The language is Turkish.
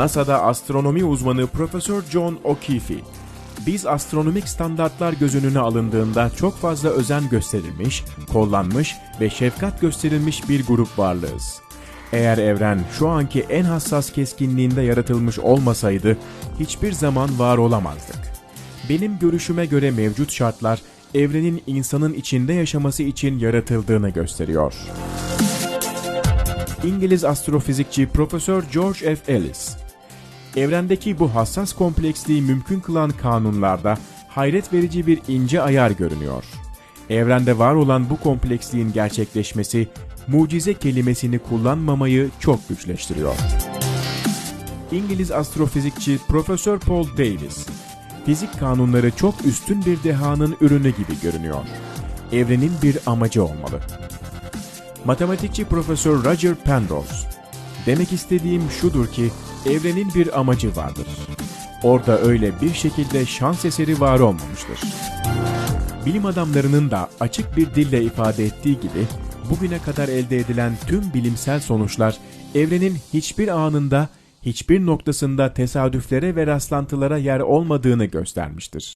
NASA'da astronomi uzmanı Profesör John O'Keefe, biz astronomik standartlar göz önüne alındığında çok fazla özen gösterilmiş, kollanmış ve şefkat gösterilmiş bir grup varlığız. Eğer evren şu anki en hassas keskinliğinde yaratılmış olmasaydı hiçbir zaman var olamazdık. Benim görüşüme göre mevcut şartlar evrenin insanın içinde yaşaması için yaratıldığını gösteriyor. İngiliz astrofizikçi Profesör George F. Ellis, evrendeki bu hassas kompleksliği mümkün kılan kanunlarda hayret verici bir ince ayar görünüyor. Evrende var olan bu kompleksliğin gerçekleşmesi, mucize kelimesini kullanmamayı çok güçleştiriyor. İngiliz astrofizikçi Profesör Paul Davies, fizik kanunları çok üstün bir dehanın ürünü gibi görünüyor. Evrenin bir amacı olmalı. Matematikçi Profesör Roger Penrose. Demek istediğim şudur ki evrenin bir amacı vardır. Orada öyle bir şekilde şans eseri var olmamıştır. Bilim adamlarının da açık bir dille ifade ettiği gibi bugüne kadar elde edilen tüm bilimsel sonuçlar evrenin hiçbir anında, hiçbir noktasında tesadüflere ve rastlantılara yer olmadığını göstermiştir.